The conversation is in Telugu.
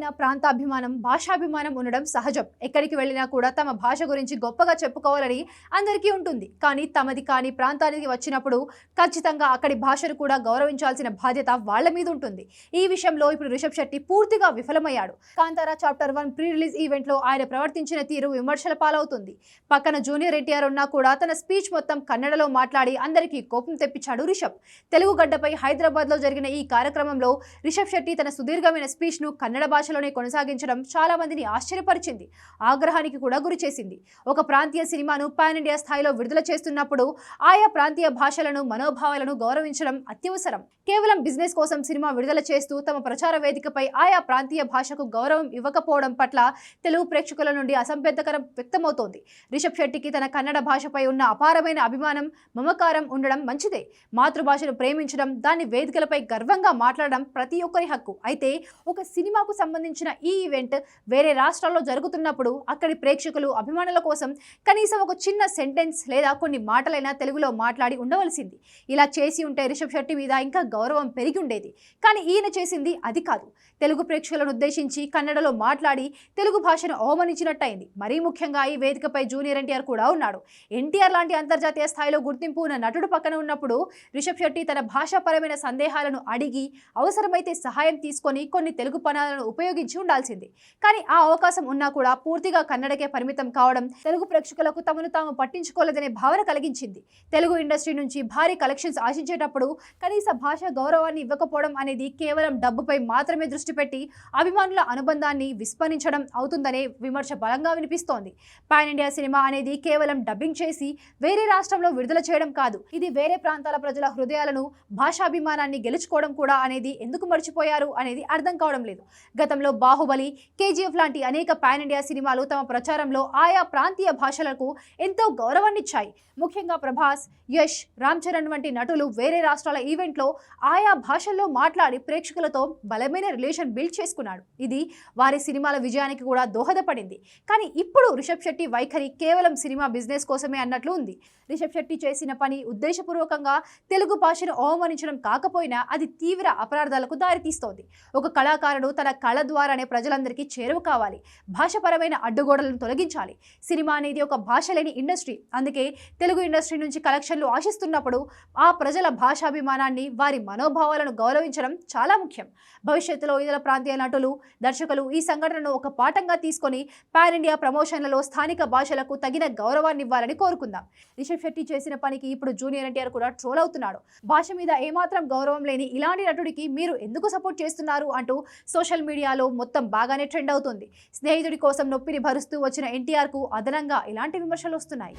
ఎవరికైనా ప్రాంతాభిమానం భాషాభిమానం ఉండడం సహజం. ఎక్కడికి వెళ్ళినా కూడా తమ భాష గురించి గొప్పగా చెప్పుకోవాలని అందరికీ ఉంటుంది. కానీ తమది కాని ప్రాంతానికి వచ్చినప్పుడు ఖచ్చితంగా అక్కడి భాషను కూడా గౌరవించాల్సిన బాధ్యత వాళ్ళ మీద ఉంటుంది. ఈ విషయంలో ఇప్పుడు రిషబ్ శెట్టి పూర్తిగా విఫలమయ్యాడు. Kantara chapter one pre release ఈవెంట్లో ఆయన ప్రవర్తించిన తీరు విమర్శల పాలవుతుంది. పక్కన జూనియర్ ఎన్టీఆర్ ఉన్నా కూడా తన స్పీచ్ మొత్తం కన్నడలో మాట్లాడి అందరికీ కోపం తెప్పించాడు రిషబ్. తెలుగు గడ్డపై హైదరాబాద్లో జరిగిన ఈ కార్యక్రమంలో రిషబ్ శెట్టి తన సుదీర్ఘమైన స్పీచ్ను కన్నడ భాష భాషలోనే కొనసాగించడం చాలా మందిని ఆశ్చర్యపరిచింది. ఆగ్రహానికి కూడా గురి చేసింది. ఒక ప్రాంతీయ సినిమాను పాన్ ఇండియా స్థాయిలో విడుదల చేస్తున్నప్పుడు ఆయా ప్రాంతీయ భాషలను మనోభావాలను గౌరవించడం అత్యవసరం. కేవలం బిజినెస్ కోసం సినిమా విడుదల చేస్తూ తమ ప్రచార వేదికపై ఆయా ప్రాంతీయ భాషకు గౌరవం ఇవ్వకపోవడం పట్ల తెలుగు ప్రేక్షకుల నుండి అసభ్యతకరం వ్యక్తమవుతోంది. రిషబ్ శెట్టికి తన కన్నడ భాషపై ఉన్న అపారమైన అభిమానం మమకారం ఉండడం మంచిదే. మాతృభాషను ప్రేమించడం దాని వేదికలపై గర్వంగా మాట్లాడడం ప్రతి ఒక్కరి హక్కు. అయితే ఒక సినిమాకు సంబంధించిన ఈ ఈవెంట్ వేరే రాష్ట్రాల్లో జరుగుతున్నప్పుడు అక్కడి ప్రేక్షకులు అభిమానుల కోసం కనీసం ఒక చిన్న సెంటెన్స్ లేదా కొన్ని మాటలైనా తెలుగులో మాట్లాడి ఉండవలసింది. ఇలా చేసి ఉంటే రిషబ్ శెట్టి మీద ఇంకా గౌరవం పెరిగి ఉండేది. కానీ ఈయన చేసింది అది కాదు. తెలుగు ప్రేక్షకులను ఉద్దేశించి కన్నడలో మాట్లాడి తెలుగు భాషను అవమానించినట్టయింది. మరీ ముఖ్యంగా ఈ వేదికపై జూనియర్ ఎన్టీఆర్ కూడా ఉన్నాడు. ఎన్టీఆర్ లాంటి అంతర్జాతీయ స్థాయిలో గుర్తింపు ఉన్న నటుడు పక్కన ఉన్నప్పుడు రిషబ్ శెట్టి తన భాషాపరమైన సందేహాలను అడిగి అవసరమైతే సహాయం తీసుకొని కొన్ని తెలుగు పదాలను ఉపయోగించి ఉండాల్సింది. కానీ ఆ అవకాశం ఉన్నా కూడా పూర్తిగా కన్నడకే పరిమితం కావడం తెలుగు ప్రేక్షకులకు తమను తాము పట్టించుకోలేదనే భావన కలిగించింది. తెలుగు ఇండస్ట్రీ నుంచి భారీ కలెక్షన్స్ ఆశించేటప్పుడు కనీస భాష గౌరవాన్ని ఇవ్వకపోవడం అనేది కేవలం డబ్బుపై మాత్రమే దృష్టి పెట్టి అభిమానుల అనుబంధాన్ని విస్మరించడం అవుతుందనే విమర్శ బలంగా వినిపిస్తోంది. పాన్ ఇండియా సినిమా అనేది కేవలం డబ్బింగ్ చేసి వేరే రాష్ట్రంలో విడుదల చేయడం కాదు ఇది వేరే ప్రాంతాల ప్రజల హృదయాలను భాషాభిమానాన్ని గెలుచుకోవడం కూడా అనేది ఎందుకు మర్చిపోయారు అనేది అర్థం కావడం లేదు. గతంలో బాహుబలి కేజీఎఫ్ లాంటి అనేక పాన్ ఇండియా సినిమాలు తమ ప్రచారంలో ఆయా ప్రాంతీయ భాషలకు ఎంతో గౌరవాన్నిచ్చాయి. ముఖ్యంగా ప్రభాస్ యష్ రామ్ చరణ్ వంటి నటులు వేరే రాష్ట్రాల ఈవెంట్లో ఆయా భాషల్లో మాట్లాడి ప్రేక్షకులతో బలమైన రిలేషన్ బిల్డ్ చేసుకున్నాడు. ఇది వారి సినిమాల విజయానికి కూడా దోహదపడింది. కానీ ఇప్పుడు రిషబ్ శెట్టి వైఖరి కేవలం సినిమా బిజినెస్ కోసమే అన్నట్లు ఉంది. రిషబ్ శెట్టి చేసిన పని ఉద్దేశపూర్వకంగా తెలుగు భాషను అవమానించడం కాకపోయినా అది తీవ్ర అపరాధాలకు దారితీస్తోంది. ఒక కళాకారుడు తన కళ ద్వారానే ప్రజలందరికీ చేరువ కావాలి. భాషపరమైన అడ్డుగోడలను తొలగించాలి. సినిమా అనేది ఒక భాష లేని ఇండస్ట్రీ. అందుకే తెలుగు ఇండస్ట్రీ నుంచి కలెక్షన్లు ఆశిస్తున్నప్పుడు ఆ ప్రజల భాషాభిమానాన్ని వారి మనోభావాలను గౌరవించడం చాలా ముఖ్యం. భవిష్యత్తులో ఇతర ప్రాంతీయ నటులు దర్శకులు ఈ సంఘటనను ఒక పాఠంగా తీసుకొని పాన్ ఇండియా ప్రమోషన్లలో స్థానిక భాషలకు తగిన గౌరవాన్ని ఇవ్వాలని కోరుకుందాం. రిషబ్ శెట్టి చేసిన పనికి ఇప్పుడు జూనియర్ ఎన్టీఆర్ కూడా ట్రోల్ అవుతున్నాడు. భాష మీద ఏమాత్రం గౌరవం లేని ఇలాంటి నటుడికి మీరు ఎందుకు సపోర్ట్ చేస్తున్నారు అంటూ సోషల్ మీడియాలో మొత్తం బాగానే ట్రెండ్ అవుతుంది. స్నేహితుడి కోసం నొప్పిని భరుస్తూ వచ్చిన ఎన్టీఆర్కు అదనంగా ఇలాంటి విమర్శలు వస్తున్నాయి.